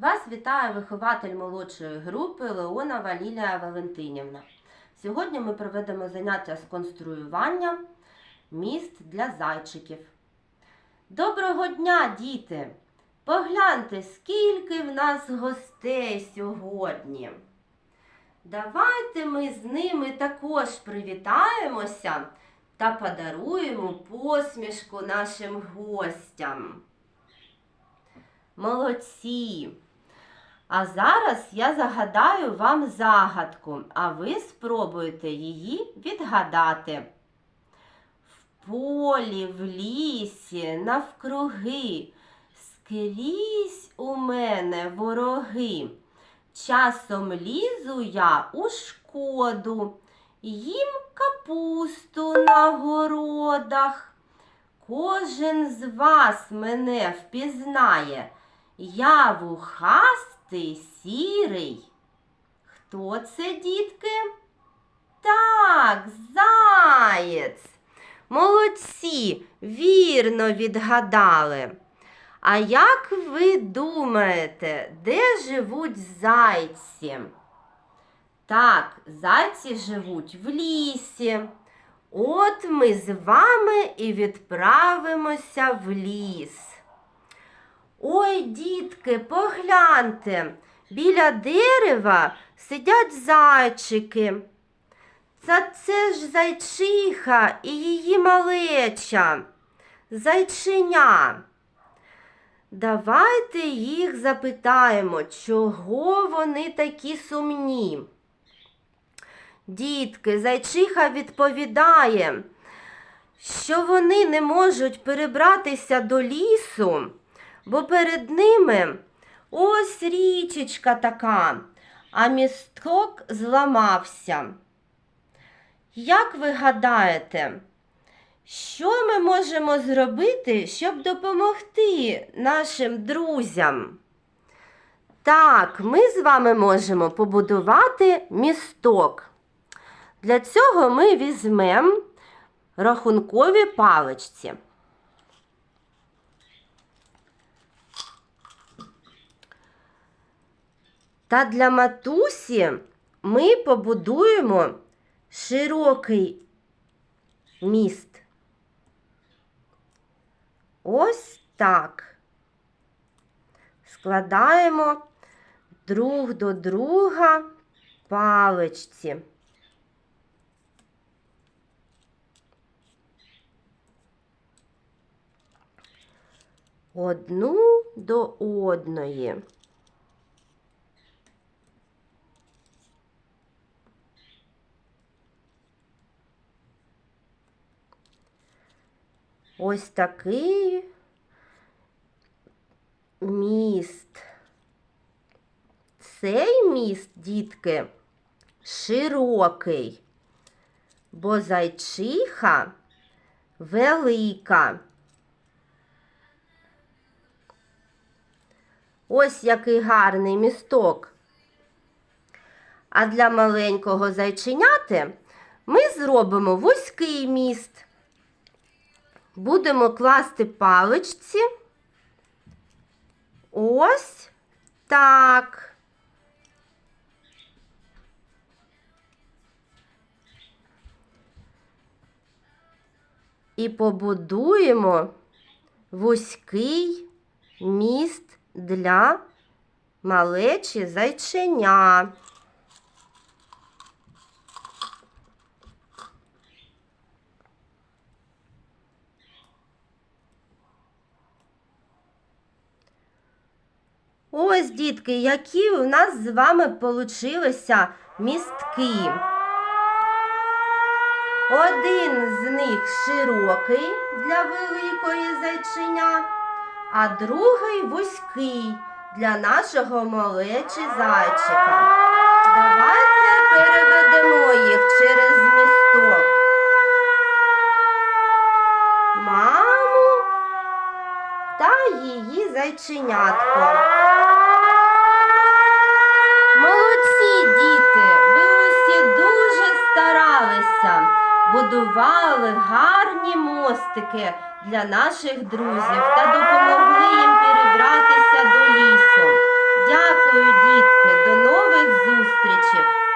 Вас вітає вихователь молодшої групи Леонова Лілія Валентинівна. Сьогодні ми проведемо заняття з конструювання міст для зайчиків. Доброго дня, діти! Погляньте, скільки в нас гостей сьогодні. Давайте ми з ними також привітаємося та подаруємо посмішку нашим гостям. Молодці! А зараз я загадаю вам загадку, а ви спробуєте її відгадати. В полі, в лісі, навкруги, скрізь у мене вороги. Часом лізу я у шкоду, їм капусту на городах. Кожен з вас мене впізнає. Я вухастий сірий. Хто це, дітки? Так, заєць. Молодці, вірно відгадали. А як ви думаєте, де живуть зайці? Так, зайці живуть в лісі. От ми з вами і відправимося в ліс. Ой, дітки, погляньте, біля дерева сидять зайчики. Це, це ж зайчиха і її малеча, зайчиня. Давайте їх запитаємо, чого вони такі сумні. Дітки, зайчиха відповідає, що вони не можуть перебратися до лісу, бо перед ними ось річечка така, а місток зламався. Як ви гадаєте, що ми можемо зробити, щоб допомогти нашим друзям? Так, ми з вами можемо побудувати місток. Для цього ми візьмемо рахункові паличці. Та для матусі ми побудуємо широкий міст. Ось так. Складаємо друг до друга паличці. Одну до одної. Ось такий міст. Цей міст, дітки, широкий, бо зайчиха велика. Ось який гарний місток. А для маленького зайченяти ми зробимо вузький міст. Будемо класти паличці. Ось так. І побудуємо вузький міст для малечі зайченя. Ось, дітки, які у нас з вами получилися містки. Один з них широкий для великої зайчиня, а другий вузький для нашого малечі зайчика. Давайте переведемо їх через місток. Маму та її зайченятко. хрестики для наших друзів та допомогли їм перебратися до лісу. Дякую, дітки, до нових зустрічей!